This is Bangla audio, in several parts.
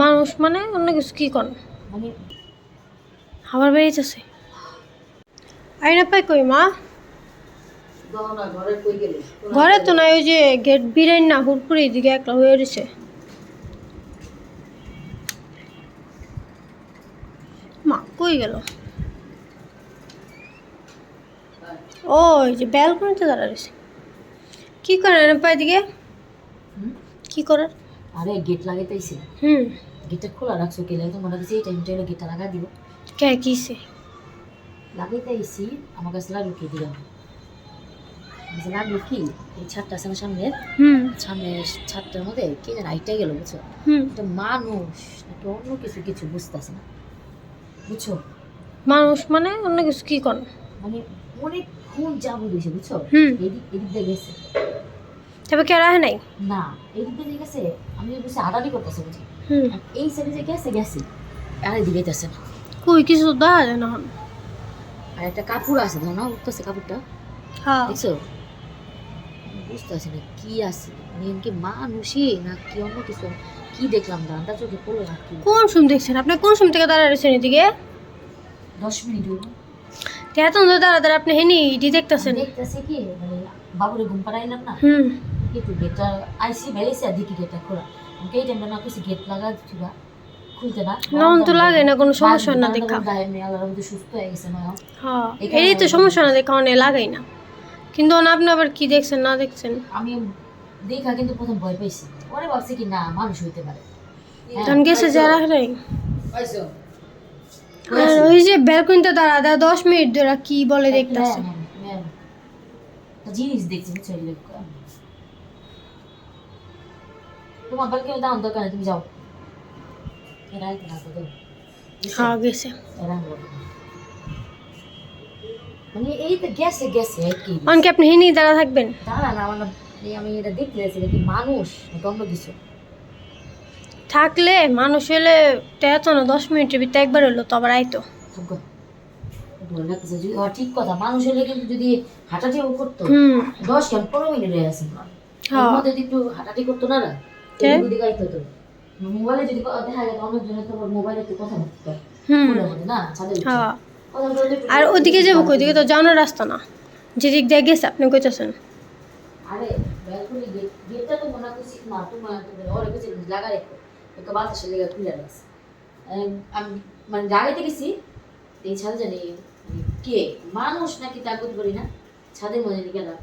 মানুষ মানে অন্য কিছু কি মানে আবার বেরিয়েছে। আইনা পাই কই মা? ঘরে কই গেলে ঘরে তো নাই ওই যে গেট বিরাই না হুড়পুরি দিকে একলা হয়ে রয়েছে। মা কই গেল? ওই যে ব্যালকনিতে দাঁড়া রয়েছে। কি করেন পাই দিকে? কি করার? আরে গেট লাগাইতেছি। হুম। গেটটা খোলা রাখছো কেলে তো মনে হচ্ছে এই টাইমটা হলো গেটটা লাগা দিব। কে কিসে? লাগাইতেছি আমার কাছে লাগল কি দিলাম? আমার লাগল কি? এই ছাদটা আছে না সামনে? হুম। সামনে ছাদটার মধ্যে কে যেন আইটা গেল বুঝছ? হুম। একটা মানুষ নাকি অন্য কিছু কিছু বুঝতেছে না। বুঝছ? মানুষ মানে অন্য কিছু কি করেন মানে অনেকক্ষণ যাব দিয়েছে বুঝছ? এদিক এদিক দিয়ে গেছে। তবে কে রাহে নাই? না এদিক দিয়ে গেছে আমি বুঝছি আড়াআড়ি করতেছে বুঝছি হুম। এই সাইডে যে গেছে গেছে। আর এদিকে যাচ্ছে না। কই কিছু তো দেখা যায় না আর একটা কাপড় আছে ধর না উঠতেছে কাপড়টা? হ্যাঁ। দেখছ? বুঝতে পারছি না কি আছে? এমন কি মানুষই না কি অন্য কিছু? কি দেখলাম দাঁড়া চোখে পড়ল না কি? কোন সুম দেখছেন? আপনি কোন সুম থেকে দাঁড়া রয়েছেন এদিকে? দশ মিনিট হইল এত দাঁড়া দাঁড়া আপনি হেনি ইটি দেখতেছেন। দেখতেছে কি? মানে বাবুরে ঘুম পাড়াইলাম না। কিন্তু গেটটা আইসি বেরিয়েছে আর দেখি গেটটা খোলা। আমাকে এই টাইমটা না কিছু গেট লাগা দিবা খুলতে না। নন তো লাগে না কোনো সমস্যা না দেখা। আল্লাহর মধ্যে সুস্থ হয়ে গেছে নয় হ্যাঁ এখানে তো সমস্যা না দেখা অনেক লাগাই না। কিন্তু আপনি আবার কি দেখছেন না দেখছেন? আমি দেখা কিন্তু প্রথম ভয় পেয়েছি পরে ভাবছি কি না মানুষ হইতে পারে। হ্যাঁ, তখন গেছে যারা নাই। আর ওই যে ব্যালকনিতে দাঁড়া দাঁড়া দশ মিনিট ধরে কি বলে দেখতেছে। হ্যাঁ। জিনিস দেখছি বুঝছ। তোমার বালকে দরকার তুমি যাও। এরা আইতে না তো দেও। হ্যাঁ গেছে। এরা মানে এই তো গেছে গেছে কি। অনকে আপনি হেনি দাঁড়া থাকবেন। দাঁড়া না আমার আমি এটা দেখতে যাচ্ছি কি মানুষ? অন্য কিছু থাকলে মানুষ হলে তো না দশ মিনিটের ভিতরে একবার হলো তো আবার আইতো। ধরে রাখতেছে যদি ঠিক কথা মানুষ হলে কিন্তু যদি হাঁটাটিও করতো দশ কেন পনেরো মিনিট হয়ে। আছে হ্যাঁ। যদি একটু হাঁটাটি করতো না না? এদিক ওদিক মোবাইলে যদি দেখা যেত তো মোবাইলে একটু কথা বলতো না। হ্যাঁ। আর ওদিকে যাব কই? দিকে তো যাওয়ানোর রাস্তা না। যেদিক দিয়ে গেছে আপনি কইতেছেন। আরে ব্যালকনি গেট গেটটা তো মনে করছি না তোমার ওরে কিছু লাগা রেখো। একটা বাতাসে লেগে খুলে রাখছে। আমি মানে লাগাইতে গেছি এই ছাদে জানি কে? মানুষ নাকি তা করতে পারি না? ছাদের মধ্যে নিয়ে গেলাম।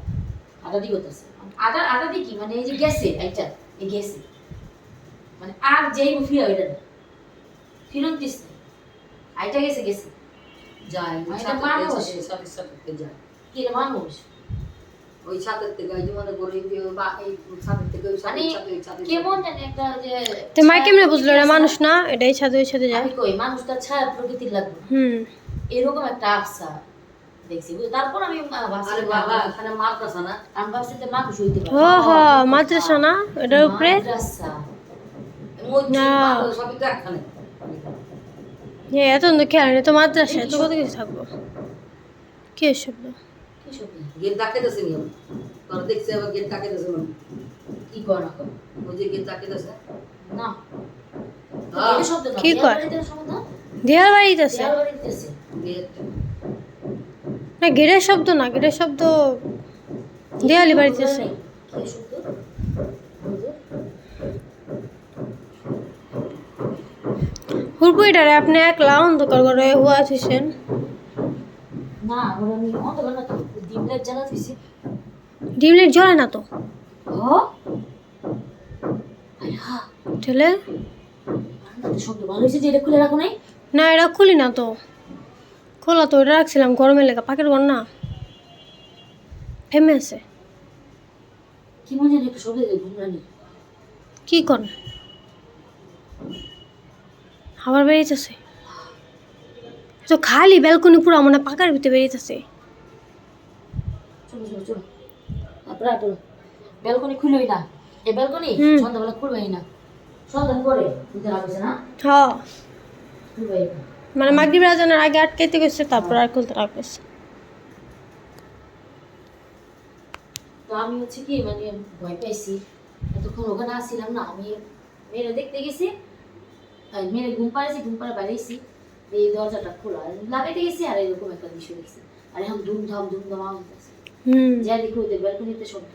আটাটি করতেছে। আটা আটা দেখি মানে এই যে গেছে একটা এই গেছে মানে আর যেই ফিরে ওইটা না। ফিরন দিস আইটা গেছে গেছে যায় ছাদের মানুষ। সাথে সাথে যায়। কি মানুষ? ওই ছাদের থেকে ওই মনে করি ছাদের থেকে ওই ছাদের মানে কেমন জানি একটা যে তো মাই কেমনে বুঝলো এটা মানুষ না? এটাই ছাদে ওই ছাদে যায় কই মানুষটা ছায়া প্রকৃতির লাগবে হুম। এরকম একটা আফসা দেখছি। তারপর আমি আহ, ভাবছি আরে যে বাবা না, এখানে মাদ্রাসা না? আমি ভাবছি যে মানুষ হইতে পারে। ও হ মাদ্রাসা না? এটার উপরে? মাদ্রাসা। মসজিদ না। মাদ্রাসা সবই তো এখানে এ এত তো খেয়াল নেই তো মাদ্রাসা তো কত কিছু থাকব? কি সবই? গেট ডাকে নিয়ম। তোর দেখছে আবার গেট কি কর না কর? ওই যে গেট ডাকে না। কি? দেয়াল বাড়িতে আছে। না গেটের শব্দ না গেটের শব্দ দেয়ালি বাড়িতে? বুঝো? হুড়পুইটারে আপনি একলা অন্ধকার করে হুয়া থুইছেন না ওরা আমি অন্ধকার না তো ডিম জ্বালা না তো? ও আয় হা। ঠেলে শব্দ ভালো হয়েছে যে এটা খুলে রাখো নাই? না এটা খুলি না তো। খোলা তো এটা রাখছিলাম গরমের লেগা পাকের ঘর না। ফেমে আছে। কি মনে একটু শব্দ দিয়ে ঘুমরানি কি করেন আবার বেরিয়েছে। তো খালি ব্যালকনি পুরো মানে পাকার ভিতরে বেরিয়েছে। চলো চলো চলো। আপনারা তো ব্যালকনি না। এই ব্যালকনি সন্ধ্যাবেলা খুলবেই না। সন্ধ্যা পরে না। হ্যাঁ খুলবেই না। মানে মাগরিব রাজানের আগে আটকাইতে গেছে তারপর আর খুলতে রাখতেছে তো আমি হচ্ছে কি মানে ভয় পাইছি। এতক্ষণ ওখানে আসছিলাম না আমি মেয়েরা দেখতে গেছি মেরে ঘুম পাড়েছি ঘুম পাড়ে বাড়িয়েছি এই দরজাটা খোলা আর লাগাইতে গেছি আর এরকম একটা দৃশ্য দেখছি। আর এখন ধুমধাম ধুমধাম আওয়াজ যা দেখি ওদের ব্যালকনিতে শব্দ